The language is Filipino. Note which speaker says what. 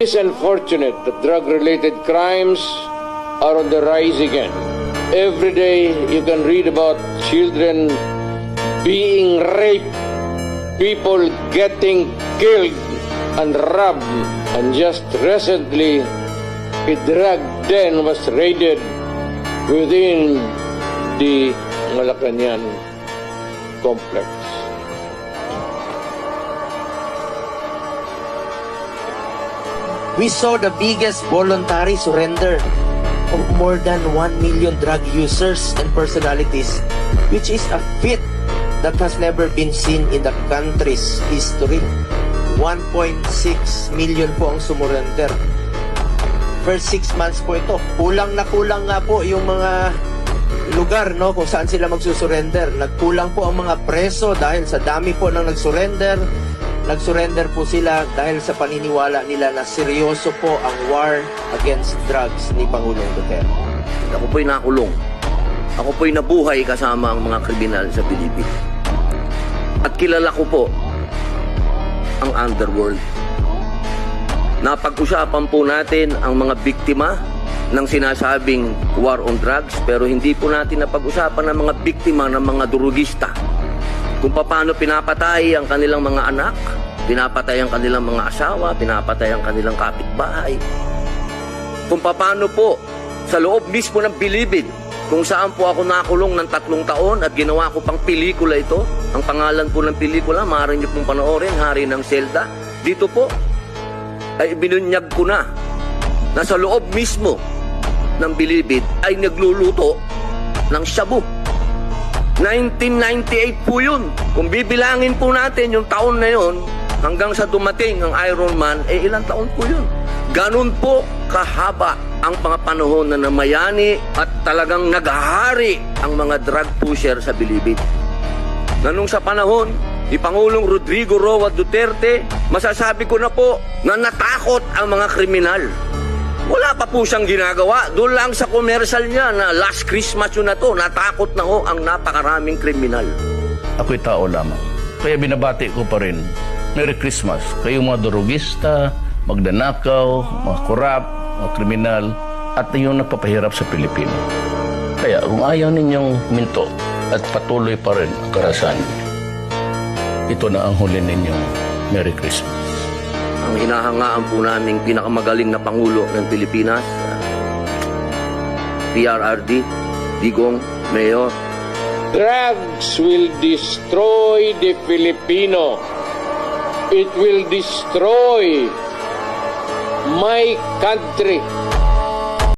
Speaker 1: It is unfortunate that drug-related crimes are on the rise again. Every day you can read about children being raped, people getting killed and robbed, and just recently a drug den was raided within the Malacanang complex.
Speaker 2: We saw the biggest voluntary surrender of more than 1 million drug users and personalities, which is a feat that has never been seen in the country's history. 1.6 million po ang sumurrender. First six months po ito. Kulang na kulang nga po yung mga lugar no kung saan sila magsusurrender. Nagkulang po ang mga preso dahil sa dami po ng nagsurrender. Nagsurrender po sila dahil sa paniniwala nila na seryoso po ang war against drugs ni Pangulong Duterte.
Speaker 3: Ako po'y nakulong. Ako po'y nabuhay kasama ang mga kriminal sa Pilipinas. At kilala ko po ang underworld. Napag-usapan po natin ang mga biktima ng sinasabing war on drugs pero hindi po natin napag-usapan ang mga biktima ng mga durugista. Kung paano pinapatay ang kanilang mga anak, pinapatay ang kanilang mga asawa, pinapatay ang kanilang kapitbahay kung paano po sa loob mismo ng bilibid kung saan po ako nakulong ng tatlong taon at ginawa ko pang pelikula ito. Ang pangalan po ng pelikula, maaari niyo pong panoorin, Hari ng Zelda. Dito po, ay binunyag ko na na sa loob mismo ng bilibid ay nagluluto ng shabu. 1998 po yun. Kung bibilangin po natin yung taon na yun, hanggang sa dumating ang Iron Man, eh ilang taon po yun. Ganun po kahaba ang mga panahon na namayani at talagang naghahari ang mga drug pusher sa bilibid. Na nung sa panahon ni Pangulong Rodrigo Roa Duterte, masasabi ko na po na natakot ang mga kriminal. Wala pa po siyang ginagawa. Doon lang sa commercial niya na last Christmas yun na to, natakot na ho ang napakaraming kriminal.
Speaker 4: ako'y tao lamang. Kaya binabati ko pa rin, Merry Christmas. Kayong mga durugista, magdanakaw, mga korap, mga kriminal, at yung nagpapahirap sa Pilipino. Kaya kung ayaw ninyong minto at patuloy pa rin ang karasan, ito na ang huli ninyong Merry Christmas.
Speaker 3: Ang hinahangaan po naming pinakamagaling na Pangulo ng Pilipinas, ah, PRRD, Digong, Mayor,
Speaker 1: Drugs will destroy the Filipino. It will destroy my country.